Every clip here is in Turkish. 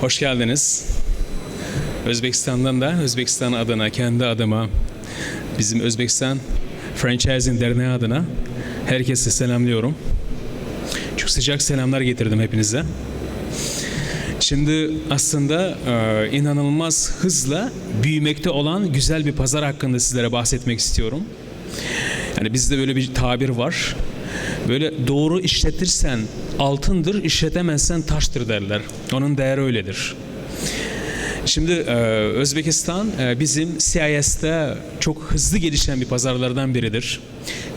Hoş geldiniz. Özbekistan'dan da Özbekistan adına, kendi adıma, bizim Özbekistan Franchising Derneği adına herkese selamlıyorum. Çok sıcak selamlar getirdim hepinize. Şimdi aslında e, inanılmaz hızla büyümekte olan güzel bir pazar hakkında sizlere bahsetmek istiyorum. Yani bizde böyle bir tabir var. Böyle doğru işletirsen altındır, işletemezsen taştır derler. Onun değeri öyledir. Şimdi e, Özbekistan e, bizim CIS'te çok hızlı gelişen bir pazarlardan biridir.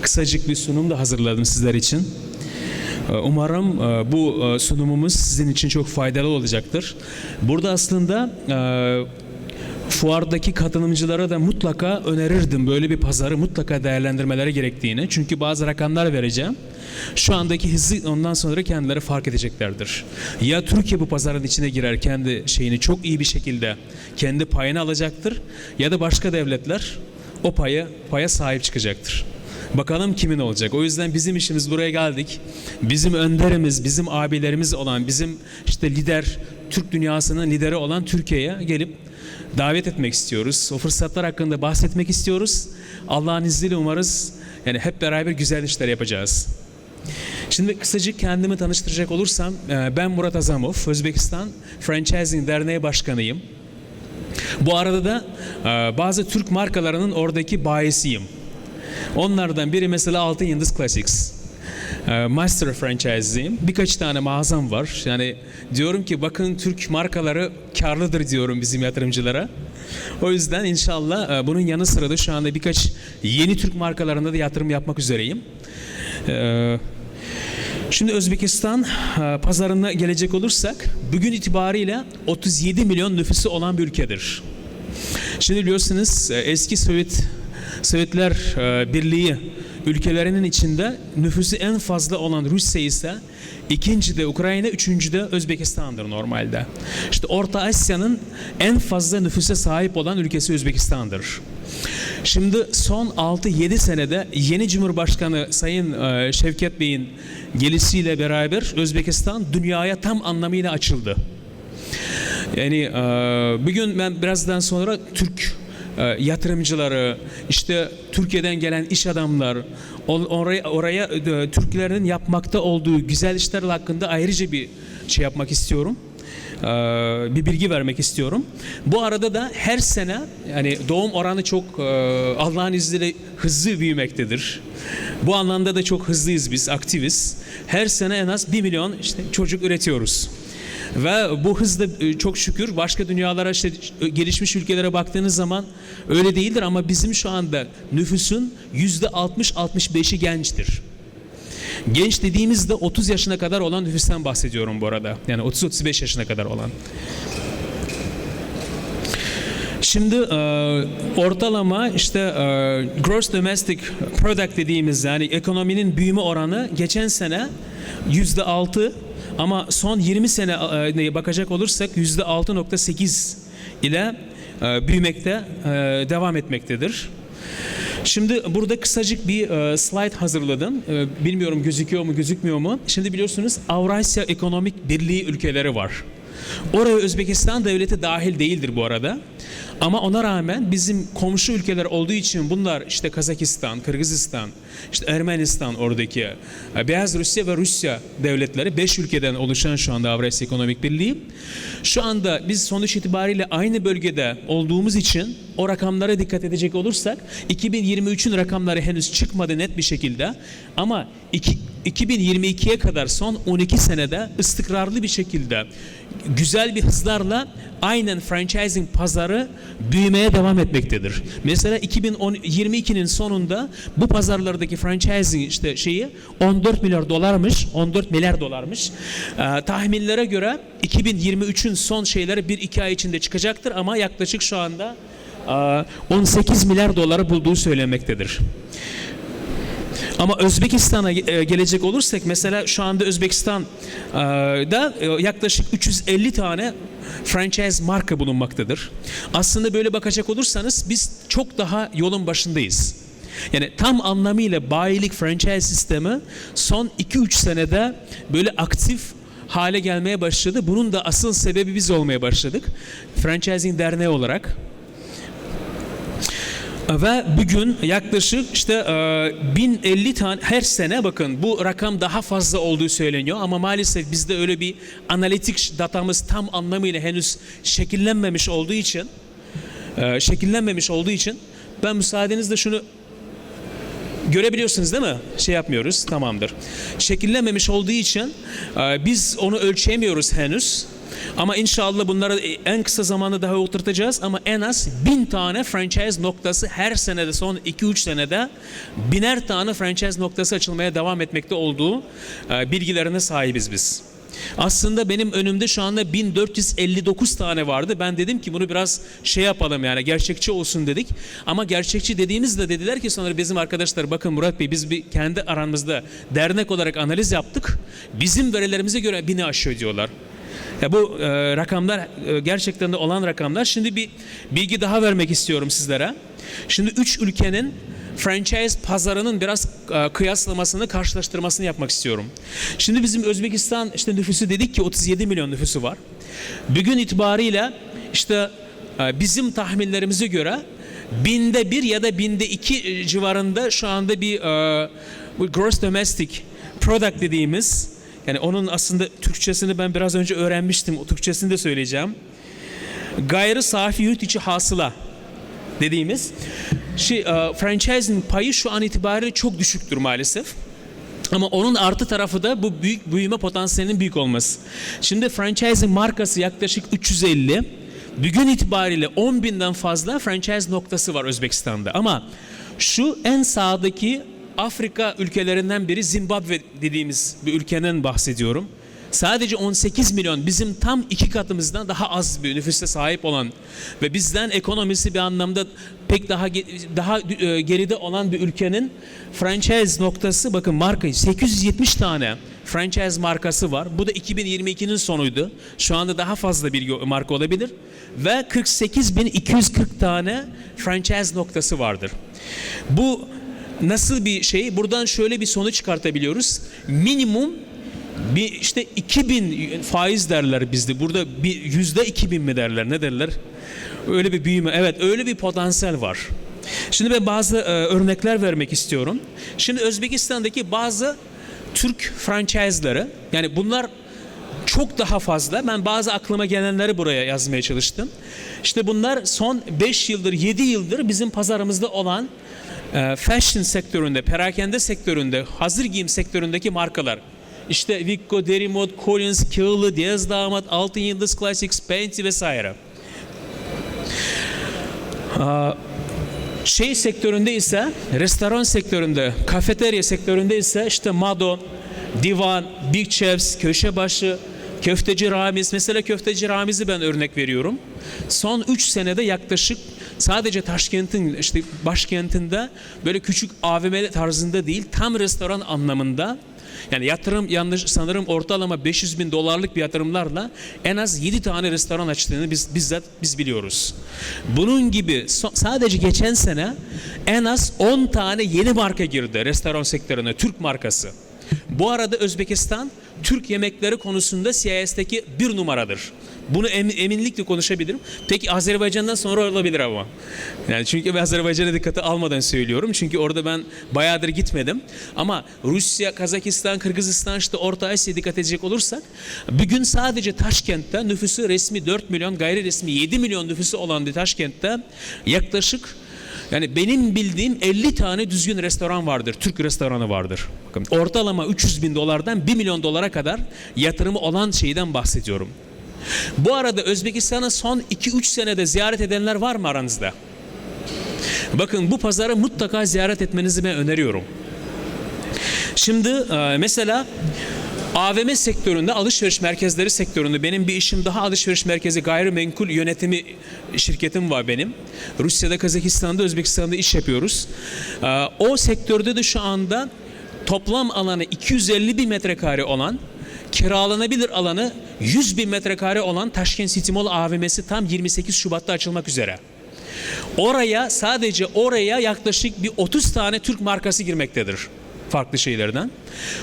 Kısacık bir sunum da hazırladım sizler için. E, Umarım bu sunumumuz sizin için çok faydalı olacaktır. Burada aslında fuardaki katılımcılara da mutlaka önerirdim böyle bir pazarı mutlaka değerlendirmeleri gerektiğini. Çünkü bazı rakamlar vereceğim. Şu andaki hızı ondan sonra kendileri fark edeceklerdir. Ya Türkiye bu pazarın içine girer kendi şeyini çok iyi bir şekilde kendi payını alacaktır ya da başka devletler o paya paya sahip çıkacaktır. Bakalım kimin olacak. O yüzden bizim işimiz buraya geldik. Bizim önderimiz, bizim abilerimiz olan, bizim işte lider, Türk dünyasının lideri olan Türkiye'ye gelip davet etmek istiyoruz. O fırsatlar hakkında bahsetmek istiyoruz. Allah'ın izniyle umarız yani hep beraber güzel işler yapacağız. Şimdi kısacık kendimi tanıştıracak olursam e, ben Murat Azamov, Özbekistan Franchising Derneği Başkanıyım. Bu arada da e, bazı Türk markalarının oradaki bayisiyim. Onlardan biri mesela Altın Yıldız Classics. E, Master franchise'iyim. Birkaç tane mağazam var. Yani diyorum ki bakın Türk markaları karlıdır diyorum bizim yatırımcılara. O yüzden inşallah e, bunun yanı sıra da şu anda birkaç yeni Türk markalarında da yatırım yapmak üzereyim. E, Şimdi Özbekistan e, pazarına gelecek olursak bugün itibariyle 37 milyon nüfusu olan bir ülkedir. Şimdi biliyorsunuz e, eski Sovyet Sovyetler Birliği ülkelerinin içinde nüfusu en fazla olan Rusya ise ikinci de Ukrayna, üçüncü de Özbekistan'dır normalde. İşte Orta Asya'nın en fazla nüfusa sahip olan ülkesi Özbekistan'dır. Şimdi son 6-7 senede yeni Cumhurbaşkanı Sayın e, Şevket Bey'in gelişiyle beraber Özbekistan dünyaya tam anlamıyla açıldı. Yani e, bugün ben birazdan sonra Türk e, yatırımcıları, işte Türkiye'den gelen iş adamlar, o- oraya, oraya e, Türklerin yapmakta olduğu güzel işler hakkında ayrıca bir şey yapmak istiyorum. E, bir bilgi vermek istiyorum. Bu arada da her sene yani doğum oranı çok Allah'ın izniyle hızlı büyümektedir. Bu anlamda da çok hızlıyız biz, aktiviz. Her sene en az 1 milyon işte çocuk üretiyoruz. Ve bu hızla e, çok şükür başka dünyalara işte e, gelişmiş ülkelere baktığınız zaman öyle değildir ama bizim şu anda nüfusun yüzde 60-65'i gençtir. Genç dediğimizde 30 yaşına kadar olan nüfustan bahsediyorum bu arada. Yani 30-35 yaşına kadar olan. Şimdi e, ortalama işte e, gross domestic product dediğimiz yani ekonominin büyüme oranı geçen sene yüzde altı ama son 20 sene e, bakacak olursak yüzde 6.8 ile e, büyümekte e, devam etmektedir. Şimdi burada kısacık bir slide hazırladım. Bilmiyorum gözüküyor mu gözükmüyor mu? Şimdi biliyorsunuz Avrasya Ekonomik Birliği ülkeleri var. Oraya Özbekistan devleti dahil değildir bu arada. Ama ona rağmen bizim komşu ülkeler olduğu için bunlar işte Kazakistan, Kırgızistan, işte Ermenistan oradaki, e, Beyaz Rusya ve Rusya devletleri 5 ülkeden oluşan şu anda Avrasya Ekonomik Birliği. Şu anda biz sonuç itibariyle aynı bölgede olduğumuz için o rakamlara dikkat edecek olursak 2023'ün rakamları henüz çıkmadı net bir şekilde ama iki, 2022'ye kadar son 12 senede istikrarlı bir şekilde güzel bir hızlarla aynen franchising pazarı büyümeye devam etmektedir. Mesela 2022'nin sonunda bu pazarlardaki franchising işte şeyi 14 milyar dolarmış, 14 milyar dolarmış. Ee, tahminlere göre 2023'ün son şeyleri 1-2 ay içinde çıkacaktır ama yaklaşık şu anda e, 18 milyar doları bulduğu söylenmektedir. Ama Özbekistan'a e, gelecek olursak mesela şu anda Özbekistan'da e, yaklaşık 350 tane franchise marka bulunmaktadır. Aslında böyle bakacak olursanız biz çok daha yolun başındayız. Yani tam anlamıyla bayilik franchise sistemi son 2-3 senede böyle aktif hale gelmeye başladı. Bunun da asıl sebebi biz olmaya başladık. Franchising Derneği olarak. Ve bugün yaklaşık işte e, 1050 tane her sene bakın bu rakam daha fazla olduğu söyleniyor ama maalesef bizde öyle bir analitik datamız tam anlamıyla henüz şekillenmemiş olduğu için e, şekillenmemiş olduğu için ben müsaadenizle şunu görebiliyorsunuz değil mi? Şey yapmıyoruz tamamdır. Şekillenmemiş olduğu için e, biz onu ölçemiyoruz henüz. Ama inşallah bunları en kısa zamanda daha oturtacağız ama en az bin tane franchise noktası her senede son 2-3 senede biner tane franchise noktası açılmaya devam etmekte olduğu e, bilgilerine sahibiz biz. Aslında benim önümde şu anda 1459 tane vardı. Ben dedim ki bunu biraz şey yapalım yani gerçekçi olsun dedik. Ama gerçekçi dediğimizde dediler ki sonra bizim arkadaşlar bakın Murat Bey biz bir kendi aramızda dernek olarak analiz yaptık. Bizim verilerimize göre bini aşıyor diyorlar. Ya bu e, rakamlar e, gerçekten de olan rakamlar. Şimdi bir bilgi daha vermek istiyorum sizlere. Şimdi üç ülkenin franchise pazarının biraz e, kıyaslamasını, karşılaştırmasını yapmak istiyorum. Şimdi bizim Özbekistan işte nüfusu dedik ki 37 milyon nüfusu var. Bugün itibariyle işte e, bizim tahminlerimize göre binde bir ya da binde iki e, civarında şu anda bir gross domestic product dediğimiz yani onun aslında Türkçesini ben biraz önce öğrenmiştim. O Türkçesini de söyleyeceğim. Gayrı safi yurt içi hasıla dediğimiz şey, e, franchising payı şu an itibariyle çok düşüktür maalesef. Ama onun artı tarafı da bu büyük büyüme potansiyelinin büyük olması. Şimdi franchising markası yaklaşık 350. Bugün itibariyle 10 binden fazla franchise noktası var Özbekistan'da. Ama şu en sağdaki Afrika ülkelerinden biri Zimbabwe dediğimiz bir ülkeden bahsediyorum. Sadece 18 milyon bizim tam iki katımızdan daha az bir nüfusa sahip olan ve bizden ekonomisi bir anlamda pek daha daha e, geride olan bir ülkenin franchise noktası bakın marka 870 tane franchise markası var. Bu da 2022'nin sonuydu. Şu anda daha fazla bir marka olabilir ve 48.240 tane franchise noktası vardır. Bu nasıl bir şey? Buradan şöyle bir sonuç çıkartabiliyoruz. Minimum bir işte 2000 faiz derler bizde. Burada bir yüzde 2000 mi derler? Ne derler? Öyle bir büyüme. Evet, öyle bir potansiyel var. Şimdi ben bazı e, örnekler vermek istiyorum. Şimdi Özbekistan'daki bazı Türk franchise'ları yani bunlar çok daha fazla. Ben bazı aklıma gelenleri buraya yazmaya çalıştım. İşte bunlar son 5 yıldır, 7 yıldır bizim pazarımızda olan fashion sektöründe, perakende sektöründe, hazır giyim sektöründeki markalar. İşte Vicco, Derimod, Collins, Kağılı, Diaz Damat, Altın Yıldız Classics, Painty vesaire. Şey sektöründe ise, restoran sektöründe, kafeterya sektöründe ise işte Mado, Divan, Big Chefs, Köşebaşı, Köfteci Ramiz. Mesela Köfteci Ramiz'i ben örnek veriyorum. Son 3 senede yaklaşık sadece Taşkent'in işte başkentinde böyle küçük AVM tarzında değil tam restoran anlamında yani yatırım yanlış sanırım ortalama 500 bin dolarlık bir yatırımlarla en az 7 tane restoran açtığını biz bizzat biz biliyoruz. Bunun gibi so- sadece geçen sene en az 10 tane yeni marka girdi restoran sektörüne Türk markası. Bu arada Özbekistan Türk yemekleri konusunda CIS'teki bir numaradır. Bunu emin, eminlikle konuşabilirim. Peki Azerbaycan'dan sonra olabilir ama. Yani çünkü ben Azerbaycan'a dikkate almadan söylüyorum. Çünkü orada ben bayağıdır gitmedim. Ama Rusya, Kazakistan, Kırgızistan işte Orta Asya dikkat edecek olursak bugün sadece Taşkent'te nüfusu resmi 4 milyon, gayri resmi 7 milyon nüfusu olan Taşkent'te yaklaşık yani benim bildiğim 50 tane düzgün restoran vardır. Türk restoranı vardır. Bakın ortalama 300 bin dolardan 1 milyon dolara kadar yatırımı olan şeyden bahsediyorum. Bu arada Özbekistan'ı son 2-3 senede ziyaret edenler var mı aranızda? Bakın bu pazarı mutlaka ziyaret etmenizi ben öneriyorum. Şimdi e, mesela AVM sektöründe, alışveriş merkezleri sektöründe benim bir işim daha alışveriş merkezi gayrimenkul yönetimi şirketim var benim. Rusya'da, Kazakistan'da, Özbekistan'da iş yapıyoruz. E, o sektörde de şu anda toplam alanı 250 bin metrekare olan kiralanabilir alanı 100 bin metrekare olan Taşkent City Mall AVM'si tam 28 Şubat'ta açılmak üzere. Oraya sadece oraya yaklaşık bir 30 tane Türk markası girmektedir. Farklı şeylerden.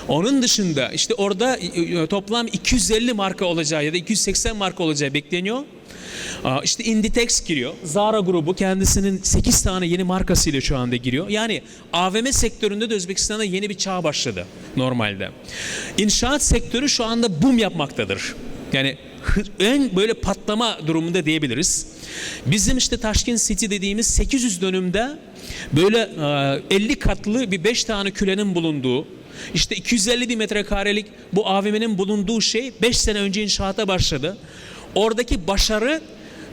Onun dışında işte orada e, toplam 250 marka olacağı ya da 280 marka olacağı bekleniyor. İşte Inditex giriyor. Zara grubu kendisinin 8 tane yeni markasıyla şu anda giriyor. Yani AVM sektöründe de Özbekistan'da yeni bir çağ başladı normalde. İnşaat sektörü şu anda boom yapmaktadır. Yani en böyle patlama durumunda diyebiliriz. Bizim işte Taşkent City dediğimiz 800 dönümde böyle e, 50 katlı bir 5 tane külenin bulunduğu işte 250 bin metrekarelik bu AVM'nin bulunduğu şey 5 sene önce inşaata başladı. Oradaki başarı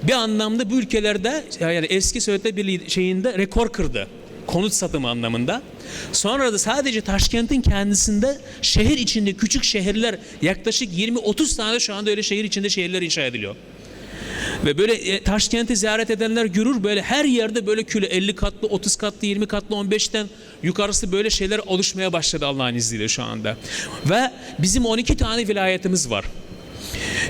bir anlamda bu ülkelerde yani eski Sovyetler Birliği şeyinde rekor kırdı. Konut satımı anlamında. Sonra da sadece Taşkent'in kendisinde şehir içinde küçük şehirler yaklaşık 20-30 tane şu anda öyle şehir içinde şehirler inşa ediliyor. Ve böyle e, Taşkent'i ziyaret edenler görür böyle her yerde böyle küle 50 katlı, 30 katlı, 20 katlı, 15'ten yukarısı böyle şeyler oluşmaya başladı Allah'ın izniyle şu anda. Ve bizim 12 tane vilayetimiz var.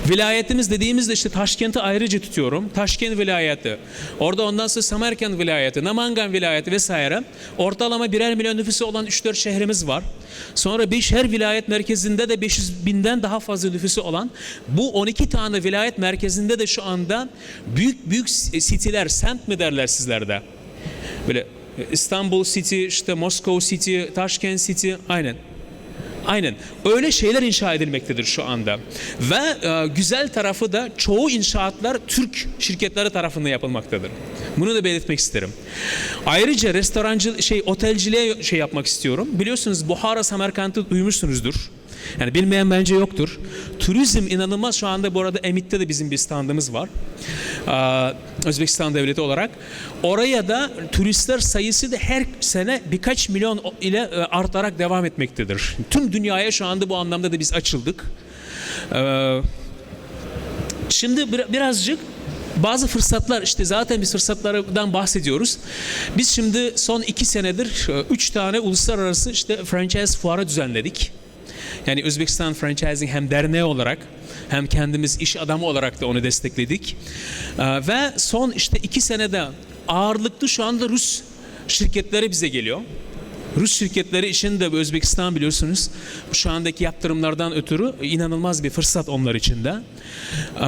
Vilayetimiz dediğimizde işte Taşkent'i ayrıca tutuyorum. Taşkent vilayeti. Orada ondan sonra Samarkand vilayeti, Namangan vilayeti vesaire. Ortalama birer milyon nüfusu olan 3-4 şehrimiz var. Sonra bir her vilayet merkezinde de 500 binden daha fazla nüfusu olan bu 12 tane vilayet merkezinde de şu anda büyük büyük city'ler, semt mi derler sizlerde? Böyle İstanbul City, işte Moskova City, Taşkent City, aynen. Aynen. Öyle şeyler inşa edilmektedir şu anda. Ve e, güzel tarafı da çoğu inşaatlar Türk şirketleri tarafından yapılmaktadır. Bunu da belirtmek isterim. Ayrıca restorancı şey otelciliğe şey yapmak istiyorum. Biliyorsunuz Buhara Samarkand'ı duymuşsunuzdur. Yani bilmeyen bence yoktur. Turizm inanılmaz şu anda bu arada Emit'te de bizim bir standımız var. Ee, Özbekistan Devleti olarak. Oraya da turistler sayısı da her sene birkaç milyon ile e, artarak devam etmektedir. Tüm dünyaya şu anda bu anlamda da biz açıldık. Ee, Şimdi bir- birazcık bazı fırsatlar işte zaten biz fırsatlardan bahsediyoruz. Biz şimdi son iki senedir e, üç tane uluslararası işte franchise fuarı düzenledik. Yani Özbekistan Franchising hem derneği olarak hem kendimiz iş adamı olarak da onu destekledik. Ee, Ve son işte iki senede ağırlıklı şu anda Rus şirketleri bize geliyor. Rus şirketleri için de Özbekistan biliyorsunuz şu andaki yaptırımlardan ötürü inanılmaz bir fırsat onlar için de. Ee,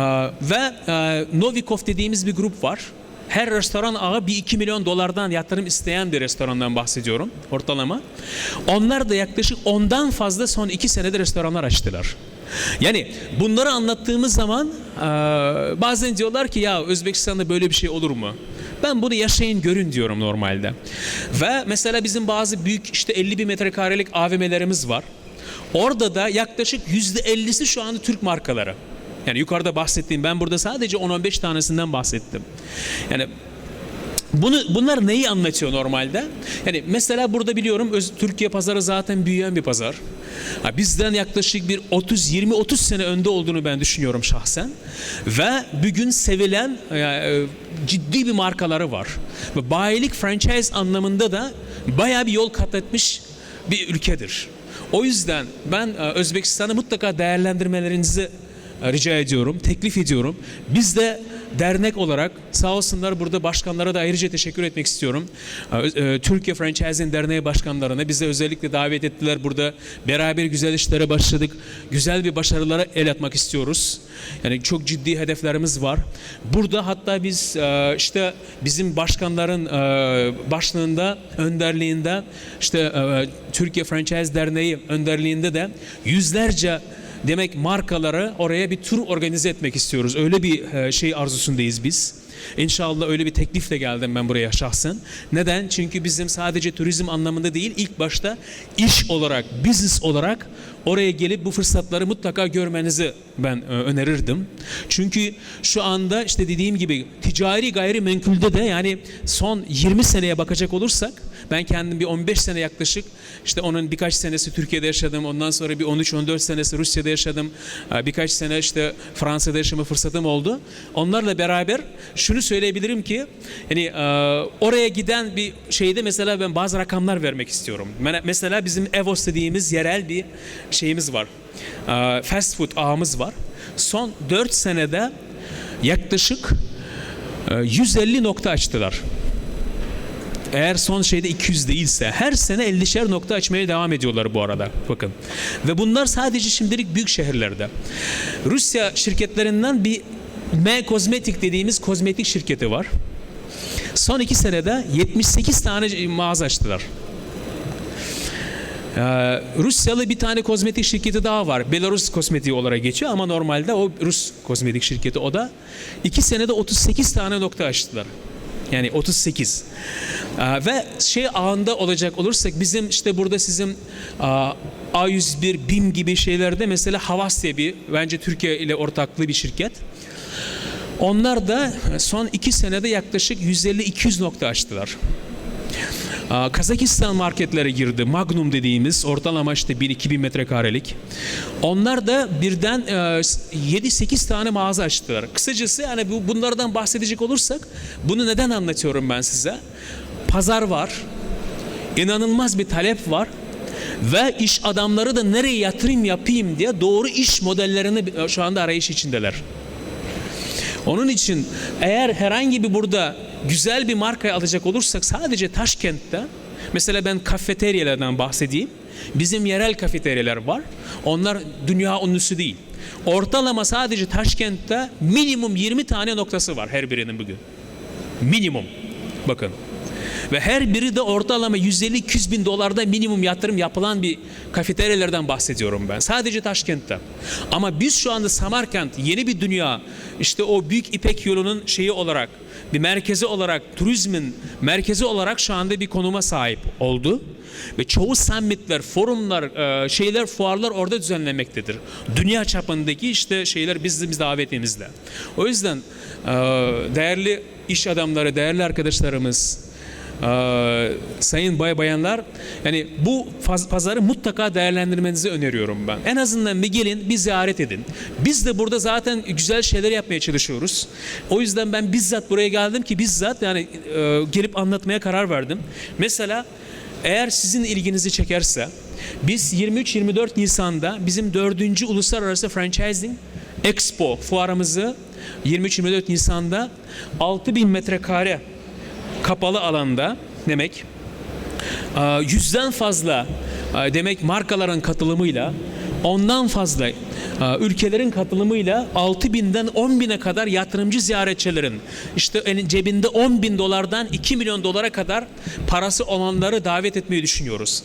Ve e, Novikov dediğimiz bir grup var. Her restoran ağı bir 2 milyon dolardan yatırım isteyen bir restorandan bahsediyorum ortalama. Onlar da yaklaşık ondan fazla son 2 senede restoranlar açtılar. Yani bunları anlattığımız zaman bazen diyorlar ki ya Özbekistan'da böyle bir şey olur mu? Ben bunu yaşayın görün diyorum normalde. Ve mesela bizim bazı büyük işte 50 bin metrekarelik AVM'lerimiz var. Orada da yaklaşık %50'si şu anda Türk markaları. Yani yukarıda bahsettiğim ben burada sadece 10-15 tanesinden bahsettim. Yani bunu bunlar neyi anlatıyor normalde? Yani mesela burada biliyorum öz, Türkiye pazarı zaten büyüyen bir pazar. Ha, bizden yaklaşık bir 30 20 30 sene önde olduğunu ben düşünüyorum şahsen. Ve bugün sevilen e, e, ciddi bir markaları var. Ve bayilik franchise anlamında da bayağı bir yol kat etmiş bir ülkedir. O yüzden ben e, Özbekistan'ı mutlaka değerlendirmelerinizi rica ediyorum, teklif ediyorum. Biz de dernek olarak sağ olsunlar burada başkanlara da ayrıca teşekkür etmek istiyorum. E, e, Türkiye Franchising Derneği başkanlarına bize özellikle davet ettiler. Burada beraber güzel işlere başladık. Güzel bir başarılara el atmak istiyoruz. Yani çok ciddi hedeflerimiz var. Burada hatta biz e, işte bizim başkanların e, başlığında, önderliğinde işte Türkiye Franchise Derneği önderliğinde de yüzlerce demek markaları oraya bir tur organize etmek istiyoruz. Öyle bir e, şey arzusundayız biz. İnşallah öyle bir teklifle geldim ben buraya şahsen. Neden? Çünkü bizim sadece turizm anlamında değil, ilk başta iş olarak, business olarak oraya gelip bu fırsatları mutlaka görmenizi ben e, önerirdim. Çünkü şu anda işte dediğim gibi ticari gayrimenkulde de yani son 20 seneye bakacak olursak ben kendim bir 15 sene yaklaşık işte onun birkaç senesi Türkiye'de yaşadım. Ondan sonra bir 13-14 senesi Rusya'da yaşadım. Ee, Birkaç sene işte Fransa'da yaşama fırsatım oldu. Onlarla beraber şunu söyleyebilirim ki yani e, oraya giden bir şeyde mesela ben bazı rakamlar vermek istiyorum. Mesela bizim Evos dediğimiz yerel bir şeyimiz var. Ee, Fast food ağımız var. Son 4 senede yaklaşık e, 150 nokta açtılar. Eğer son şeyde 200 değilse her sene 50'şer nokta açmaya devam ediyorlar bu arada. Bakın. Ve bunlar sadece şimdilik büyük şehirlerde. Rusya şirketlerinden bir M Kozmetik dediğimiz kozmetik şirketi var. Son iki senede 78 tane mağaza açtılar. Ee, Rusyalı bir tane kozmetik şirketi daha var. Belarus kozmetiği olarak geçiyor ama normalde o Rus kozmetik şirketi o da. iki senede 38 tane nokta açtılar. Yani 38. Ee, ve şey ağında olacak olursak bizim işte burada sizin aa, A101, BİM gibi şeylerde mesela Havas diye bir bence Türkiye ile ortaklı bir şirket. Onlar da son iki senede yaklaşık 150-200 nokta açtılar. Kazakistan marketlere girdi. Magnum dediğimiz ortalama işte 1-2 bin metrekarelik. Onlar da birden e, 7-8 tane mağaza açtılar. Kısacası yani bu, bunlardan bahsedecek olursak bunu neden anlatıyorum ben size? Pazar var. inanılmaz bir talep var. Ve iş adamları da nereye yatırım yapayım diye doğru iş modellerini şu anda arayış içindeler. Onun için eğer herhangi bir burada güzel bir markayı alacak olursak sadece Taşkent'te mesela ben kafeteryalardan bahsedeyim. Bizim yerel kafeteryalar var. Onlar dünya ünlüsü değil. Ortalama sadece Taşkent'te minimum 20 tane noktası var her birinin bugün. Minimum. Bakın. Ve her biri de ortalama 150-200 bin dolarda minimum yatırım yapılan bir kafeteryalardan bahsediyorum ben. Sadece Taşkent'te. Ama biz şu anda Samarkand yeni bir dünya işte o büyük İpek yolunun şeyi olarak bir merkezi olarak turizmin merkezi olarak şu anda bir konuma sahip oldu. Ve çoğu summitler, forumlar, e, şeyler, fuarlar orada düzenlemektedir. Dünya çapındaki işte şeyler bizim davetimizle. O yüzden e, değerli iş adamları, değerli arkadaşlarımız, ee, sayın bay bayanlar yani bu pazarı mutlaka değerlendirmenizi öneriyorum ben. En azından bir gelin bir ziyaret edin. Biz de burada zaten güzel şeyler yapmaya çalışıyoruz. O yüzden ben bizzat buraya geldim ki bizzat yani e, gelip anlatmaya karar verdim. Mesela eğer sizin ilginizi çekerse biz 23-24 Nisan'da bizim 4. Uluslararası Franchising Expo fuarımızı 23-24 Nisan'da 6000 metrekare kapalı alanda demek e, yüzden fazla e, demek markaların katılımıyla ondan fazla e, ülkelerin katılımıyla 6 binden 10 bine kadar yatırımcı ziyaretçilerin işte cebinde 10 bin dolardan 2 milyon dolara kadar parası olanları davet etmeyi düşünüyoruz.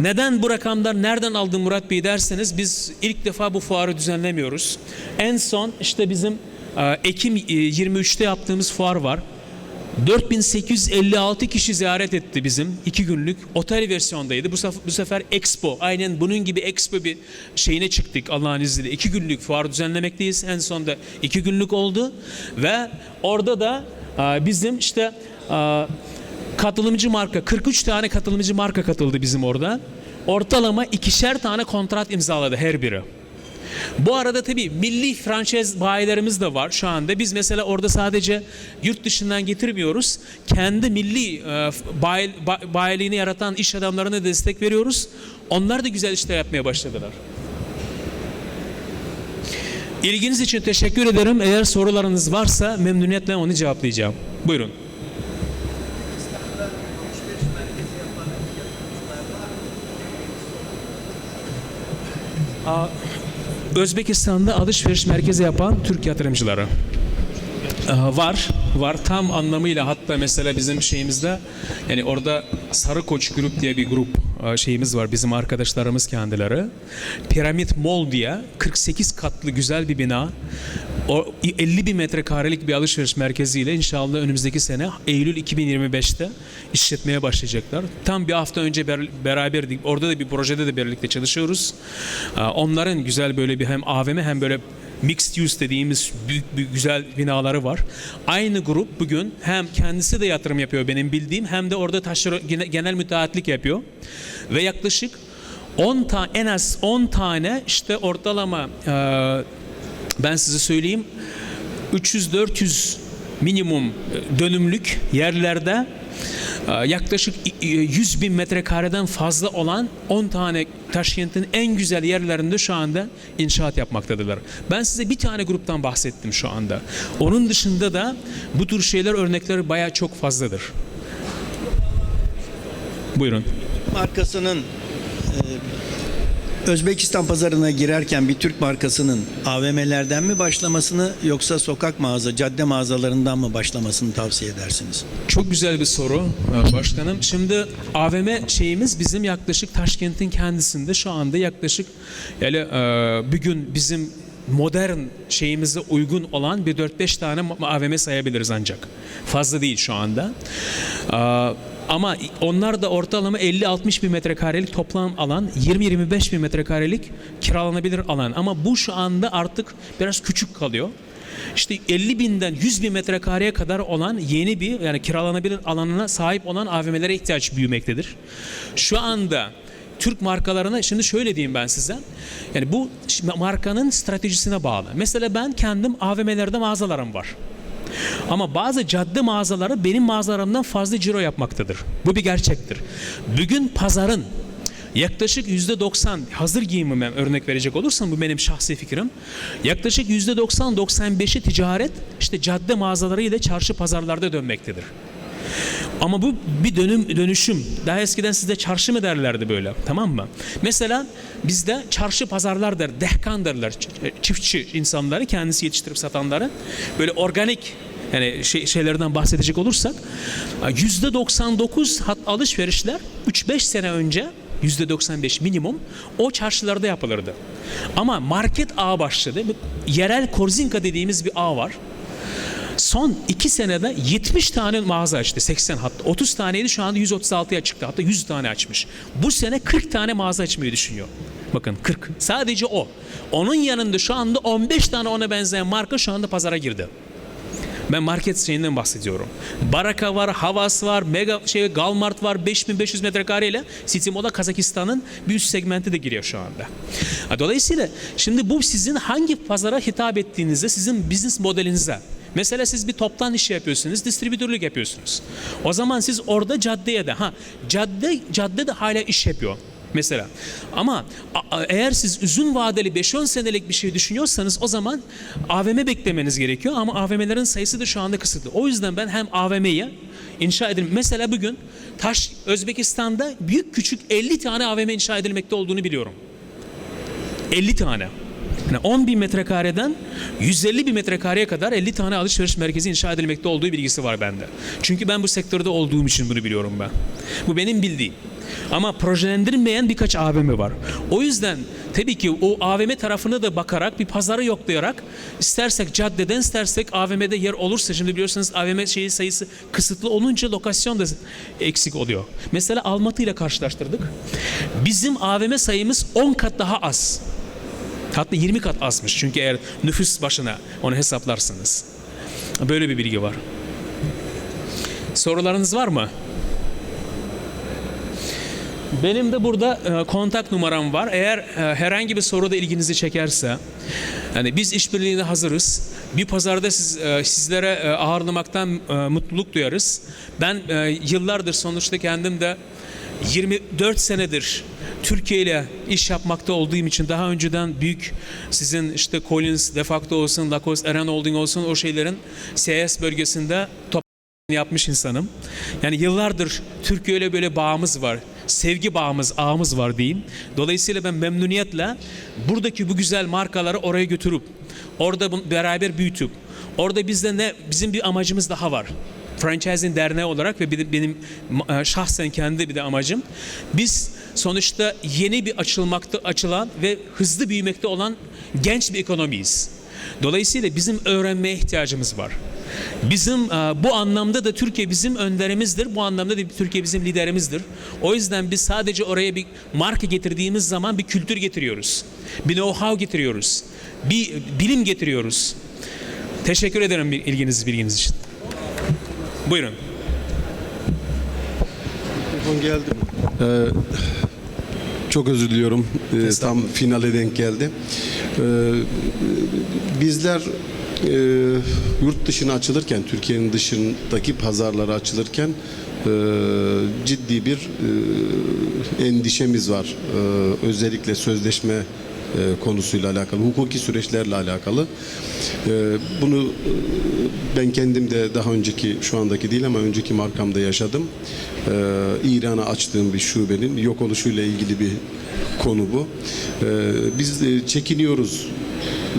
Neden bu rakamlar nereden aldın Murat Bey derseniz biz ilk defa bu fuarı düzenlemiyoruz. En son işte bizim e, Ekim e, 23'te yaptığımız fuar var. 4856 kişi ziyaret etti bizim iki günlük otel versiyondaydı. Bu sefer, bu sefer Expo aynen bunun gibi Expo bir şeyine çıktık Allah'ın izniyle. iki günlük fuar düzenlemekteyiz. En sonunda iki günlük oldu ve orada da e, bizim işte e, katılımcı marka 43 tane katılımcı marka katıldı bizim orada. Ortalama ikişer tane kontrat imzaladı her biri. Bu arada tabii milli franchise bayilerimiz de var şu anda. Biz mesela orada sadece yurt dışından getirmiyoruz. Kendi milli e, bayi, ba- bayiliğini yaratan iş adamlarına destek veriyoruz. Onlar da güzel işler yapmaya başladılar. İlginiz için teşekkür ederim. Eğer sorularınız varsa memnuniyetle onu cevaplayacağım. Buyurun. Aa, Özbekistan'da alışveriş merkezi yapan Türk yatırımcıları Ee, var. Var tam anlamıyla hatta mesela bizim şeyimizde yani orada Sarı Koç Grup diye bir grup e, şeyimiz var bizim arkadaşlarımız kendileri. Piramit Mall diye 48 katlı güzel bir bina. O 50 bin metrekarelik bir alışveriş merkeziyle inşallah önümüzdeki sene Eylül 2025'te işletmeye başlayacaklar. Tam bir hafta önce ber- beraberdik. Orada da bir projede de birlikte çalışıyoruz. Onların güzel böyle bir hem AVM hem böyle mixed use dediğimiz büyük, büyük güzel binaları var. Aynı grup bugün hem kendisi de yatırım yapıyor benim bildiğim hem de orada taşero, gene- genel müteahhitlik yapıyor. Ve yaklaşık 10 tane en az 10 tane işte ortalama e, ben size söyleyeyim 300-400 minimum e, dönümlük yerlerde e, yaklaşık i- i- 100 bin metrekareden fazla olan 10 tane Taşkent'in en güzel yerlerinde şu anda inşaat yapmaktadılar. Ben size bir tane gruptan bahsettim şu anda. Onun dışında da bu tür şeyler örnekleri bayağı çok fazladır. Buyurun. markasının Özbekistan pazarına girerken bir Türk markasının AVM'lerden mi başlamasını yoksa sokak mağaza, cadde mağazalarından mı başlamasını tavsiye edersiniz? Çok güzel bir soru e, başkanım. Şimdi AVM şeyimiz bizim yaklaşık Taşkent'in kendisinde şu anda yaklaşık yani e, bir gün bizim modern şeyimize uygun olan bir 4-5 tane AVM sayabiliriz ancak. Fazla değil şu anda. Ama onlar da ortalama 50-60 bin metrekarelik toplam alan, 20-25 bin metrekarelik kiralanabilir alan. Ama bu şu anda artık biraz küçük kalıyor. İşte 50 binden 100 bin metrekareye kadar olan yeni bir yani kiralanabilir alanına sahip olan AVM'lere ihtiyaç büyümektedir. Şu anda Türk markalarına şimdi şöyle diyeyim ben size. Yani bu markanın stratejisine bağlı. Mesela ben kendim AVM'lerde mağazalarım var. Ama bazı cadde mağazaları benim mağazalarımdan fazla ciro yapmaktadır. Bu bir gerçektir. Bugün pazarın yaklaşık %90 hazır giyimime örnek verecek olursam bu benim şahsi fikrim. Yaklaşık %90-95'i ticaret işte cadde mağazaları ile çarşı pazarlarda dönmektedir. Ama bu bir dönüm dönüşüm. Daha eskiden sizde çarşı mı derlerdi böyle tamam mı? Mesela bizde çarşı pazarlar der, dehkan derler. Ç- Çiftçi insanları kendisi yetiştirip satanları böyle organik yani şey, şeylerden bahsedecek olursak yüzde 99 hat alışverişler 3-5 sene önce yüzde 95 minimum o çarşılarda yapılırdı. Ama market ağı başladı. Yerel korzinka dediğimiz bir ağ var. Son 2 senede 70 tane mağaza açtı. 80 hatta 30 taneydi şu anda 136'ya çıktı. Hatta 100 tane açmış. Bu sene 40 tane mağaza açmayı düşünüyor. Bakın 40. Sadece o. Onun yanında şu anda 15 tane ona benzeyen marka şu anda pazara girdi. Ben market şeyinden bahsediyorum. Baraka var, Havas var, Mega şey Galmart var 5500 metrekareyle City Moda Kazakistan'ın bir üst segmenti de giriyor şu anda. Dolayısıyla şimdi bu sizin hangi pazara hitap ettiğinizde sizin business modelinize Mesela siz bir toptan iş yapıyorsunuz, distribütörlük yapıyorsunuz. O zaman siz orada caddeye de ha cadde cadde de hala iş yapıyor mesela. Ama eğer siz uzun vadeli 5-10 senelik bir şey düşünüyorsanız o zaman AVM beklemeniz gerekiyor ama AVM'lerin sayısı da şu anda kısıtlı. O yüzden ben hem AVM'yi inşa edin. Mesela bugün Taş Özbekistan'da büyük küçük 50 tane AVM inşa edilmekte olduğunu biliyorum. 50 tane. Yani 10 bin metrekareden 150 bin metrekareye kadar 50 tane alışveriş merkezi inşa edilmekte olduğu bilgisi var bende. Çünkü ben bu sektörde olduğum için bunu biliyorum ben. Bu benim bildiğim. Ama projelendirilmeyen birkaç AVM var. O yüzden tabii ki o AVM tarafına da bakarak bir pazarı yoklayarak istersek caddeden istersek AVM'de yer olursa şimdi biliyorsunuz AVM şeyi sayısı kısıtlı olunca lokasyon da eksik oluyor. Mesela Almatı ile karşılaştırdık. Bizim AVM sayımız 10 kat daha az. Hatta 20 kat azmış. Çünkü eğer nüfus başına onu hesaplarsınız. Böyle bir bilgi var. Sorularınız var mı? Benim de burada e, kontak numaram var. Eğer e, herhangi bir soruda ilginizi çekerse, yani biz işbirliğine hazırız. Bir pazarda siz, e, sizlere e, ağırlamaktan mutluluk duyarız. Ben yıllardır sonuçta kendim de 24 senedir Türkiye ile iş yapmakta olduğum için daha önceden büyük sizin işte Collins, Defacto olsun, Lacoste, Eren Holding olsun o şeylerin CS bölgesinde top yapmış insanım. Yani yıllardır Türkiye ile böyle bağımız var. Sevgi bağımız, ağımız var diyeyim. Dolayısıyla ben memnuniyetle buradaki bu güzel markaları oraya götürüp orada beraber büyütüp orada bizde ne bizim bir amacımız daha var. Franchising derneği olarak ve benim e, şahsen kendi bir de amacım biz sonuçta yeni bir açılmakta açılan ve hızlı büyümekte olan genç bir ekonomiyiz. Dolayısıyla bizim öğrenmeye ihtiyacımız var. Bizim e, bu anlamda da Türkiye bizim önderimizdir. Bu anlamda da Türkiye bizim liderimizdir. O yüzden biz sadece oraya bir marka getirdiğimiz zaman bir kültür getiriyoruz. Bir know-how getiriyoruz. Bir bilim getiriyoruz. Teşekkür ederim ilginiz bilginiz için. Buyurun. Telefon geldi mi? Ee, çok özür diliyorum. Ee, tam finale denk geldi. Ee, bizler e, yurt dışına açılırken, Türkiye'nin dışındaki pazarlara açılırken e, ciddi bir e, endişemiz var. E, özellikle sözleşme konusuyla alakalı, hukuki süreçlerle alakalı. E, bunu e, ben kendim de daha önceki, şu andaki değil ama önceki markamda yaşadım. E, İran'a açtığım bir şubenin yok oluşuyla ilgili bir konu bu. E, biz e, çekiniyoruz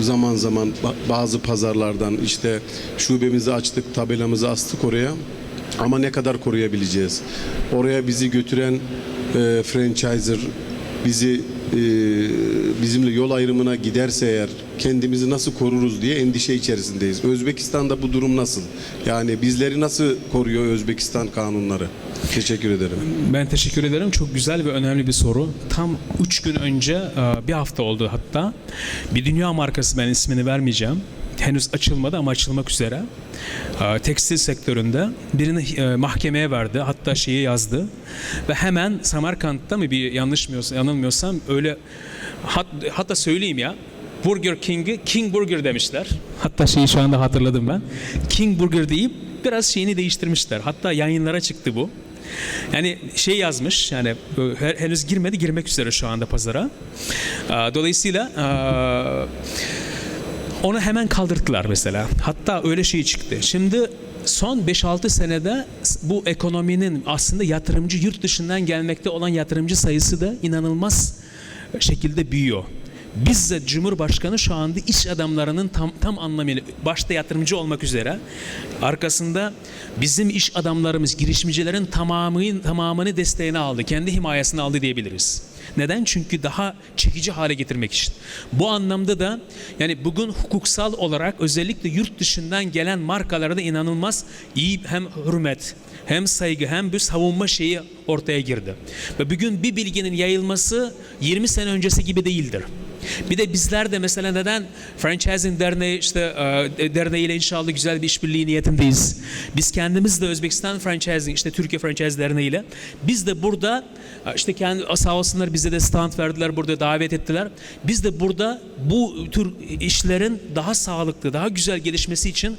zaman zaman ba- bazı pazarlardan işte şubemizi açtık, tabelamızı astık oraya. Ama ne kadar koruyabileceğiz? Oraya bizi götüren e, franchiser bizi e, bizimle yol ayrımına giderse eğer kendimizi nasıl koruruz diye endişe içerisindeyiz. Özbekistan'da bu durum nasıl? Yani bizleri nasıl koruyor Özbekistan kanunları? Teşekkür ederim. Ben teşekkür ederim. Çok güzel ve önemli bir soru. Tam 3 gün önce, e, bir hafta oldu hatta. Bir dünya markası ben ismini vermeyeceğim. Henüz açılmadı ama açılmak üzere. E, Tekstil sektöründe birini e, mahkemeye verdi. Hatta şeyi yazdı. Ve hemen Samarkand'da mı bir yanlış mı yanılmıyorsam öyle hat, hatta söyleyeyim ya. Burger King'i King Burger demişler. Hatta şeyi şu anda hatırladım ben. King Burger deyip biraz şeyini değiştirmişler. Hatta yayınlara çıktı bu. Yani şey yazmış yani e, he- henüz girmedi girmek üzere şu anda pazara. Aa, Dolayısıyla aa, onu hemen kaldırdılar mesela. Hatta öyle şey çıktı. Şimdi son 5-6 senede bu ekonominin aslında yatırımcı yurt dışından gelmekte olan yatırımcı sayısı da inanılmaz şekilde büyüyor. Bizzat Cumhurbaşkanı şu anda iş adamlarının tam, tam anlamıyla başta yatırımcı olmak üzere arkasında bizim iş adamlarımız, girişimcilerin tamamını, tamamını desteğine aldı. Kendi himayesine aldı diyebiliriz. Neden? Çünkü daha çekici hale getirmek için. Bu anlamda da yani bugün hukuksal olarak özellikle yurt dışından gelen markalarda inanılmaz iyi hem hürmet hem saygı hem bir savunma şeyi ortaya girdi. Ve bugün bir bilginin yayılması 20 sene öncesi gibi değildir. Bir de bizler de mesela neden Franchising Derneği işte e, derneğiyle inşallah güzel bir işbirliği niyetindeyiz. Biz kendimiz de Özbekistan Franchising işte Türkiye Franchise Derneği ile biz de burada e, işte kendi sağ olsunlar bize de stand verdiler burada davet ettiler. Biz de burada bu tür işlerin daha sağlıklı, daha güzel gelişmesi için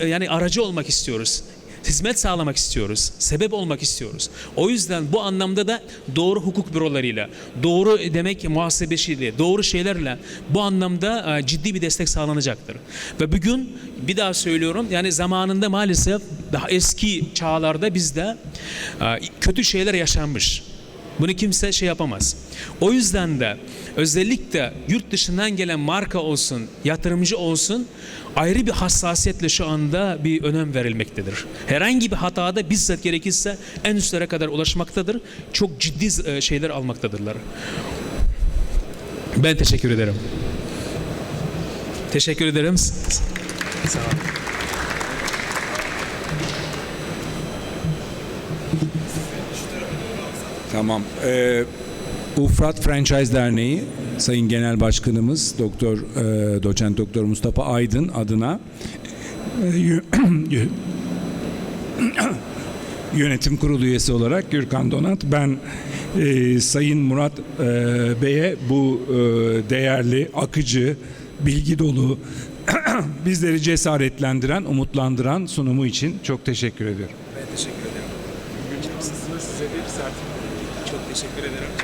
e, yani aracı olmak istiyoruz hizmet sağlamak istiyoruz. Sebep olmak istiyoruz. O yüzden bu anlamda da doğru hukuk bürolarıyla, doğru demek muhasebesiyle, doğru şeylerle bu anlamda e, ciddi bir destek sağlanacaktır. Ve bugün bir daha söylüyorum yani zamanında maalesef daha eski çağlarda bizde e, kötü şeyler yaşanmış. Bunu kimse şey yapamaz. O yüzden de özellikle yurt dışından gelen marka olsun, yatırımcı olsun ayrı bir hassasiyetle şu anda bir önem verilmektedir. Herhangi bir hatada bizzat gerekirse en üstlere kadar ulaşmaktadır. Çok ciddi e, şeyler almaktadırlar. Ben teşekkür ederim. Teşekkür ederim. Sağ olun. Tamam. Ee, Ufrat Franchise Derneği Sayın Genel Başkanımız Doktor e, Doçent Doktor Mustafa Aydın adına e, yö- yö- Yönetim Kurulu üyesi olarak Gürkan Donat ben e, Sayın Murat e, Bey'e bu e, değerli, akıcı, bilgi dolu bizleri cesaretlendiren, umutlandıran sunumu için çok teşekkür ediyorum. Ben teşekkür ederim. Sizin size bir sertifika. Çok teşekkür ederim.